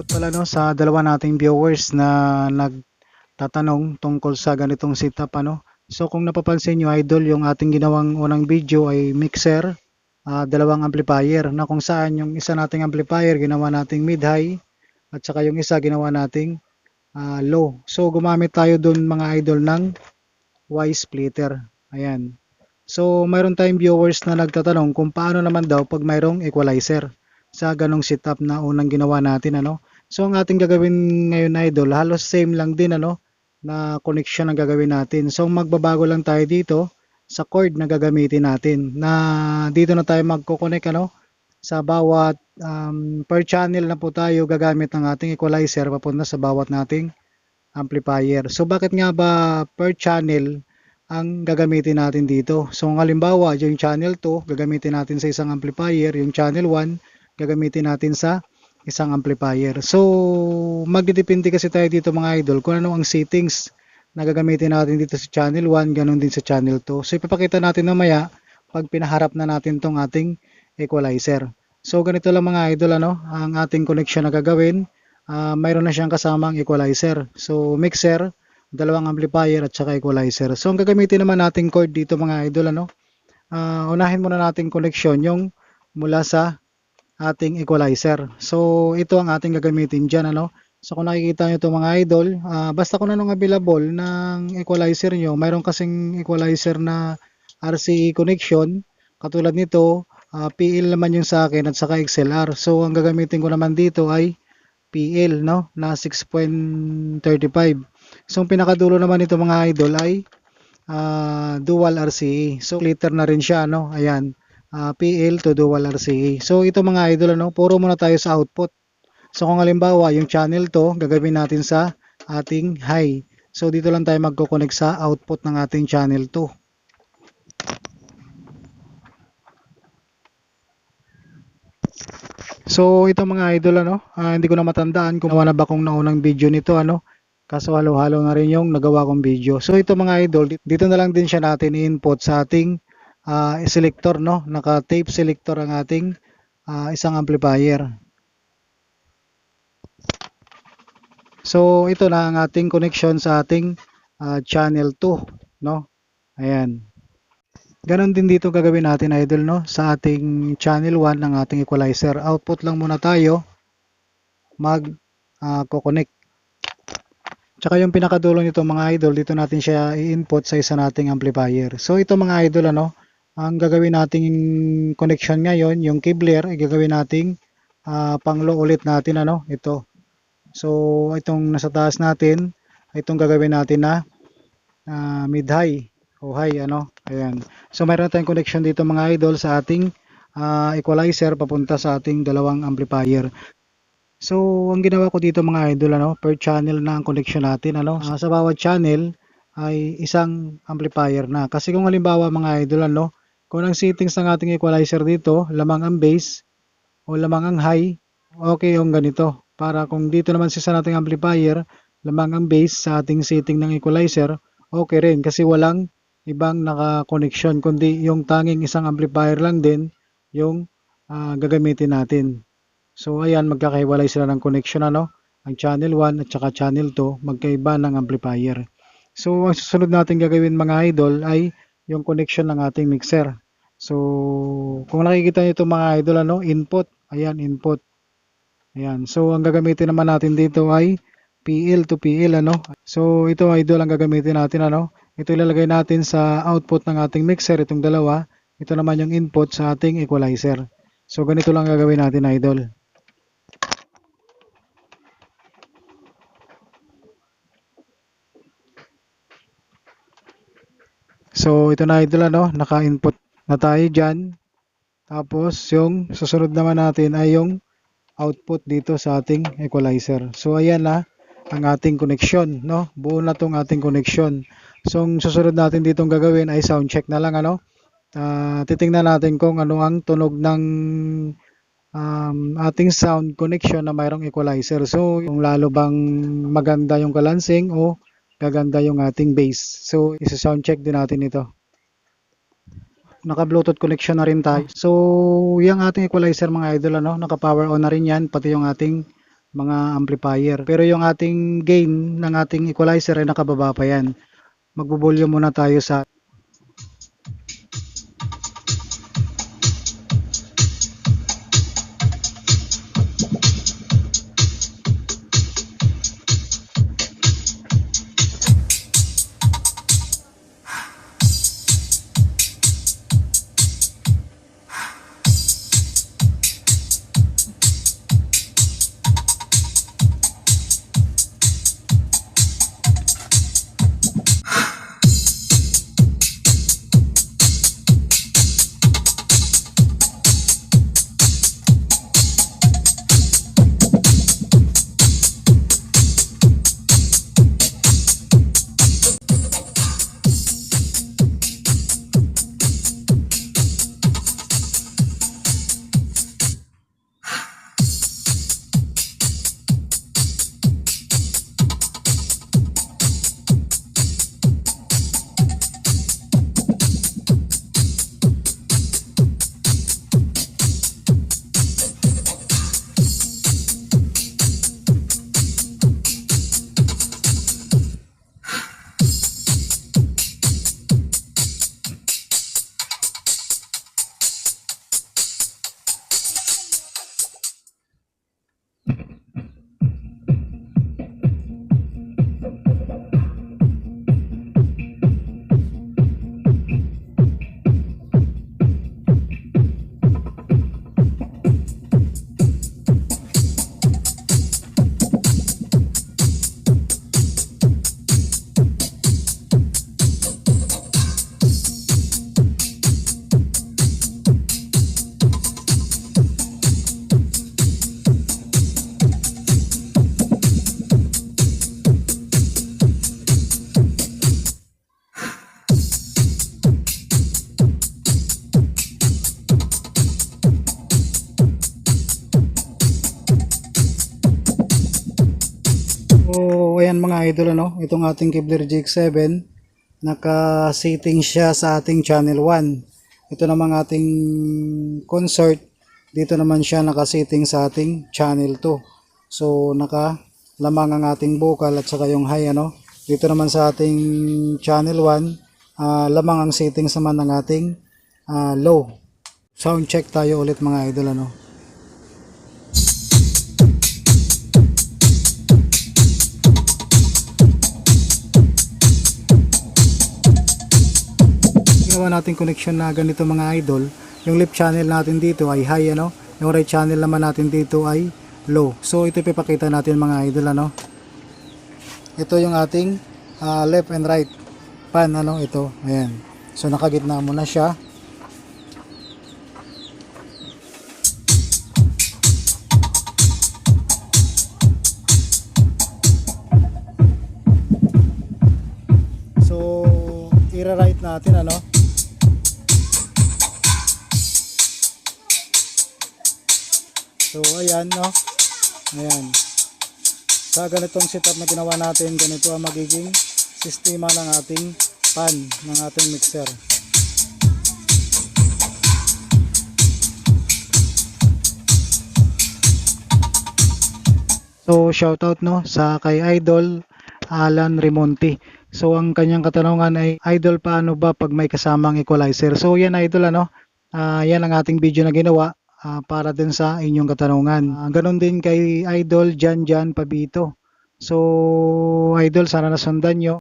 Shoutout pala no sa dalawa nating viewers na nagtatanong tungkol sa ganitong setup ano. So kung napapansin nyo idol, yung ating ginawang unang video ay mixer, ah, dalawang amplifier na kung saan yung isa nating amplifier ginawa nating mid-high at saka yung isa ginawa nating ah, low. So gumamit tayo dun mga idol ng Y splitter. Ayan. So mayroon tayong viewers na nagtatanong kung paano naman daw pag mayroong equalizer sa ganong setup na unang ginawa natin ano. So ang ating gagawin ngayon idol, halos same lang din ano na connection ang gagawin natin. So magbabago lang tayo dito sa cord na gagamitin natin. Na dito na tayo magko-connect ano sa bawat um, per channel na po tayo gagamit ng ating equalizer papunta sa bawat nating amplifier. So bakit nga ba per channel ang gagamitin natin dito? So halimbawa yung channel 2 gagamitin natin sa isang amplifier, yung channel 1 gagamitin natin sa isang amplifier. So, magdidepende kasi tayo dito mga idol kung ano ang settings na gagamitin natin dito sa channel 1, ganun din sa channel 2. So, ipapakita natin mamaya pag pinaharap na natin tong ating equalizer. So, ganito lang mga idol, ano, ang ating connection na gagawin. Ah, mayroon na siyang kasamang equalizer. So, mixer, dalawang amplifier at saka equalizer. So, ang gagamitin naman nating cord dito mga idol, ano, ah, unahin muna nating connection yung mula sa ating equalizer. So, ito ang ating gagamitin dyan, ano. So, kung nakikita nyo ito mga idol, ah, basta kung anong available ng equalizer nyo, mayroon kasing equalizer na RCE connection, katulad nito, ah, PL naman yung sa akin at saka XLR. So, ang gagamitin ko naman dito ay PL, no, na 6.35. So, ang pinakadulo naman nito mga idol ay ah, dual RCE. So, splitter na rin siya, no, ayan uh, PL to dual RCA. So ito mga idol ano, puro muna tayo sa output. So kung halimbawa yung channel to, gagawin natin sa ating high. So dito lang tayo magko-connect sa output ng ating channel 2. So ito mga idol ano, ah, hindi ko na matandaan kung nawa na ba kung naunang video nito ano. Kaso halo-halo na rin yung nagawa kong video. So ito mga idol, dito na lang din siya natin i-input sa ating uh, selector no? Naka tape selector ang ating uh, isang amplifier. So ito na ang ating connection sa ating uh, channel 2 no? Ayan. Ganon din dito gagawin natin idol no? Sa ating channel 1 ng ating equalizer. Output lang muna tayo. Mag uh, connect Tsaka yung pinakadulo nito mga idol, dito natin siya i-input sa isa nating amplifier. So ito mga idol ano, ang gagawin nating connection ngayon, yung kibler, ay gagawin nating uh, panglo ulit natin ano, ito. So itong nasa taas natin, itong gagawin natin na uh, mid-high o high ano, ayan. So mayroon tayong connection dito mga idol sa ating uh, equalizer papunta sa ating dalawang amplifier. So, ang ginawa ko dito mga idol, ano, per channel na ang connection natin. Ano, uh, sa bawat channel ay isang amplifier na. Kasi kung halimbawa mga idol, ano, kung ang settings ng ating equalizer dito, lamang ang base o lamang ang high, okay yung ganito. Para kung dito naman sa nating amplifier, lamang ang base sa ating setting ng equalizer, okay rin kasi walang ibang naka-connection kundi yung tanging isang amplifier lang din yung uh, gagamitin natin. So ayan, magkakahiwalay sila ng connection ano, ang channel 1 at saka channel 2 magkaiba ng amplifier. So ang susunod natin gagawin mga idol ay yung connection ng ating mixer. So kung nakikita niyo ito mga idol ano, input, ayan input. Ayan. So ang gagamitin naman natin dito ay PL to PL ano. So ito idol ang gagamitin natin ano. Ito ilalagay natin sa output ng ating mixer itong dalawa. Ito naman yung input sa ating equalizer. So ganito lang gagawin natin idol. So, ito na idol ano, naka-input na tayo dyan. Tapos, yung susunod naman natin ay yung output dito sa ating equalizer. So, ayan na ang ating connection, no? Buo na tong ating connection. So, ang susunod natin dito gagawin ay sound check na lang, ano? Uh, titingnan natin kung ano ang tunog ng um, ating sound connection na mayroong equalizer. So, kung lalo bang maganda yung kalansing o gaganda yung ating base. So, isa-sound check din natin ito. Naka-Bluetooth connection na rin tayo. So, yung ating equalizer mga idol, ano, naka-power on na rin yan, pati yung ating mga amplifier. Pero yung ating gain ng ating equalizer ay nakababa pa yan. Magbo-volume muna tayo sa mga idol, ano, itong ating Kevlar GX7, naka-setting siya sa ating channel 1. Ito namang ating concert, dito naman siya naka-setting sa ating channel 2. So, naka lamang ang ating vocal at saka yung high, ano. Dito naman sa ating channel 1, ah, lamang ang settings naman ng ating ah, low. Sound check tayo ulit mga idol, ano. Ginawa natin connection na ganito mga idol. Yung left channel natin dito ay high ano? Yung right channel naman natin dito ay low. So ito ipapakita natin mga idol ano? Ito yung ating ah, left and right pan ano? Ito ayan. So nakagitna mo na siya. So ira-right natin ano So ayan no. Ayan. Sa ganitong setup na ginawa natin, ganito ang magiging sistema ng ating pan ng ating mixer. So shoutout no sa kay Idol Alan Remonti. So ang kanyang katanungan ay Idol paano ba pag may kasamang equalizer? So yan Idol ano. Ah, yan ang ating video na ginawa ah, para din sa inyong katanungan. Ah, ganon din kay Idol Jan Jan Pabito. So, Idol, sana nasundan nyo.